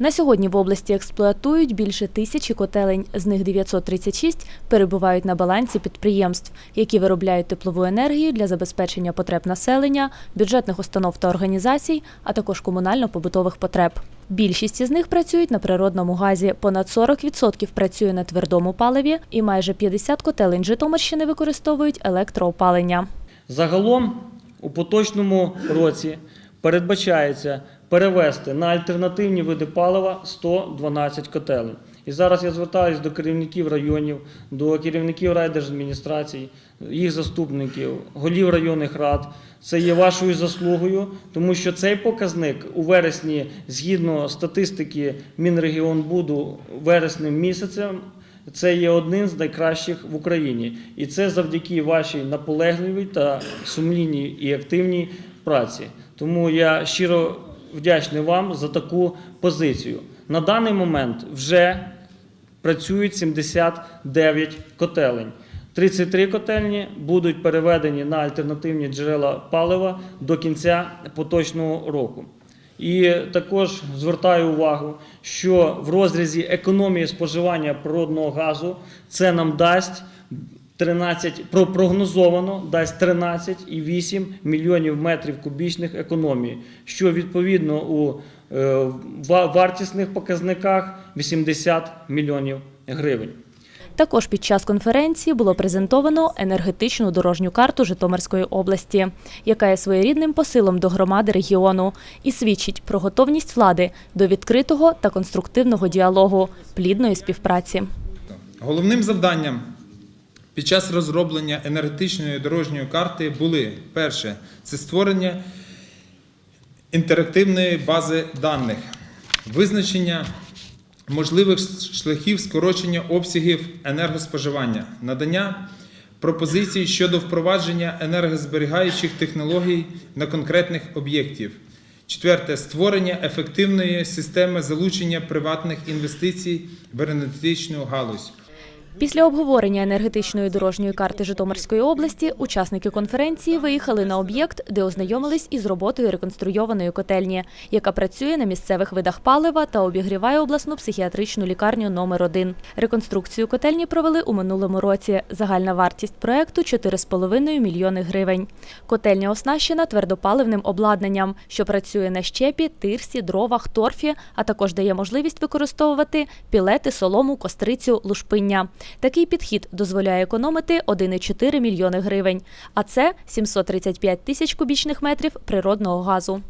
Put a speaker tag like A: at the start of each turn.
A: На сьогодні в області експлуатують більше тисячі котелень, з них 936 перебувають на балансі підприємств, які виробляють теплову енергію для забезпечення потреб населення, бюджетних установ та організацій, а також комунально-побутових потреб. Більшість із них працюють на природному газі, понад 40% працює на твердому паливі, і майже 50 котелень Житомирщини використовують електроопалення.
B: Загалом у поточному році передбачається перевести на альтернативні види палива 112 котелень. І зараз я звертаюся до керівників районів, до керівників райдержадміністрацій, їх заступників, голів районних рад. Це є вашою заслугою, тому що цей показник у вересні, згідно статистики Мінрегіонбуду, вереснем місяцем це є один з найкращих в Україні, і це завдяки вашій наполегливій та сумлінній і активній праці. Тому я щиро вдячний вам за таку позицію. На даний момент вже працюють 79 котелень. 33 котельні будуть переведені на альтернативні джерела палива до кінця поточного року. І також звертаю увагу, що в розрізі економії споживання природного газу це нам дасть 13, про- прогнозовано дасть 13,8 мільйонів метрів кубічних економії, що відповідно у е, вартісних показниках 80 мільйонів гривень.
A: Також під час конференції було презентовано енергетичну дорожню карту Житомирської області, яка є своєрідним посилом до громади регіону і свідчить про готовність влади до відкритого та конструктивного діалогу, плідної співпраці.
C: Головним завданням під час розроблення енергетичної дорожньої карти були перше це створення інтерактивної бази даних, визначення можливих шляхів скорочення обсягів енергоспоживання, надання пропозицій щодо впровадження енергозберігаючих технологій на конкретних об'єктів. Четверте створення ефективної системи залучення приватних інвестицій в енергетичну галузь.
A: Після обговорення енергетичної дорожньої карти Житомирської області учасники конференції виїхали на об'єкт, де ознайомились із роботою реконструйованої котельні, яка працює на місцевих видах палива та обігріває обласну психіатричну лікарню номер 1 Реконструкцію котельні провели у минулому році. Загальна вартість проекту 4,5 мільйони гривень. Котельня оснащена твердопаливним обладнанням, що працює на щепі, тирсі, дровах, торфі, а також дає можливість використовувати пілети, солому, кострицю, лушпиння. Такий підхід дозволяє економити 1,4 мільйони гривень, а це 735 тисяч кубічних метрів природного газу.